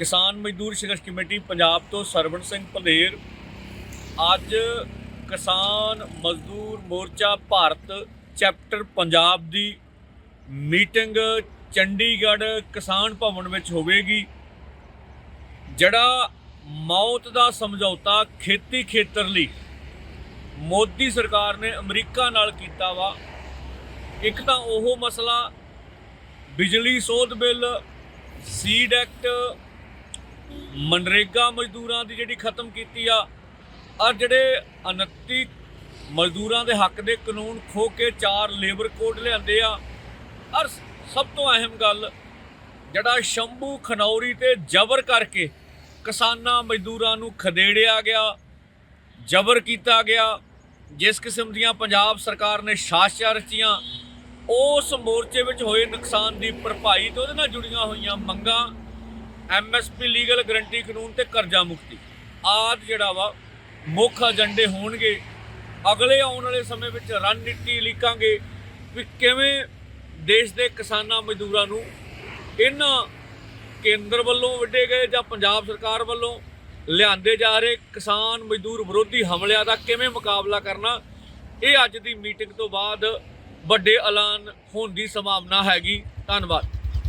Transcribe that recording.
ਕਿਸਾਨ ਮਜ਼ਦੂਰ ਸੰਘਰਸ਼ ਕਮੇਟੀ ਪੰਜਾਬ ਤੋਂ ਸਰਵਣ ਸਿੰਘ ਭਲੇਰ ਅੱਜ ਕਿਸਾਨ ਮਜ਼ਦੂਰ ਮੋਰਚਾ ਭਾਰਤ ਚੈਪਟਰ ਪੰਜਾਬ ਦੀ ਮੀਟਿੰਗ ਚੰਡੀਗੜ੍ਹ ਕਿਸਾਨ ਭਵਨ ਵਿੱਚ ਹੋਵੇਗੀ। ਜਿਹੜਾ ਮੌਤ ਦਾ ਸਮਝੌਤਾ ਖੇਤੀ ਖੇਤਰ ਲਈ ਮੋਦੀ ਸਰਕਾਰ ਨੇ ਅਮਰੀਕਾ ਨਾਲ ਕੀਤਾ ਵਾ, ਇੱਕ ਤਾਂ ਉਹ ਮਸਲਾ ਬਿਜਲੀ ਸੋਧ ਬਿੱਲ, ਸੀਡ ਐਕਟ ਮਨਰੇਗਾ ਮਜ਼ਦੂਰਾਂ ਦੀ ਜਿਹੜੀ ਖਤਮ ਕੀਤੀ ਆ ਔਰ ਜਿਹੜੇ 29 ਮਜ਼ਦੂਰਾਂ ਦੇ ਹੱਕ ਦੇ ਕਾਨੂੰਨ ਖੋ ਕੇ ਚਾਰ ਲੇਬਰ ਕੋਡ ਲਿਆਂਦੇ ਆ ਔਰ ਸਭ ਤੋਂ ਅਹਿਮ ਗੱਲ ਜਿਹੜਾ ਸ਼ੰਭੂ, ਖਨੌਰੀ ਤੇ ਜ਼ਬਰ ਕਰਕੇ ਕਿਸਾਨਾਂ ਮਜ਼ਦੂਰਾਂ ਨੂੰ ਖਦੇੜਿਆ ਗਿਆ, ਜ਼ਬਰ ਕੀਤਾ ਗਿਆ, ਜਿਸ ਕਿਸਮ ਦੀਆਂ ਪੰਜਾਬ ਸਰਕਾਰ ਨੇ ਸਾਜ਼ਿਸ਼ਾਂ ਰਚੀਆਂ, ਉਸ ਮੋਰਚੇ ਵਿੱਚ ਹੋਏ ਨੁਕਸਾਨ ਦੀ ਭਰਪਾਈ ਤੇ ਉਹਦੇ ਨਾਲ ਜੁੜੀਆਂ ਹੋਈਆਂ ਮੰਗਾਂ ਐਮਐਸਪੀ ਲੀਗਲ ਗਰੰਟੀ ਕਾਨੂੰਨ ਤੇ ਕਰਜ਼ਾ ਮੁਕਤੀ। ਆਦ ਜਿਹੜਾ ਵਾ, ਮੁੱਖ ਏਜੰਡੇ ਹੋਣਗੇ। ਅਗਲੇ ਆਉਣ ਵਾਲੇ ਸਮੇਂ ਵਿੱਚ ਰਣਨੀਤੀ ਲਿਖਾਂਗੇ ਵੀ ਕਿਵੇਂ ਦੇਸ਼ ਦੇ ਕਿਸਾਨਾਂ ਮਜ਼ਦੂਰਾਂ ਨੂੰ ਇਹਨਾਂ ਕੇਂਦਰ ਵੱਲੋਂ ਵੱਡੇ ਗਏ ਜਾਂ ਪੰਜਾਬ ਸਰਕਾਰ ਵੱਲੋਂ ਲਿਆਂਦੇ ਜਾ ਰਹੇ ਕਿਸਾਨ ਮਜ਼ਦੂਰ ਵਿਰੋਧੀ ਹਮਲਿਆਂ ਦਾ ਕਿਵੇਂ ਮੁਕਾਬਲਾ ਕਰਨਾ, ਇਹ ਅੱਜ ਦੀ ਮੀਟਿੰਗ ਤੋਂ ਬਾਅਦ ਵੱਡੇ ਐਲਾਨ ਹੋਣ ਦੀ ਸੰਭਾਵਨਾ ਹੈਗੀ। ਧੰਨਵਾਦ।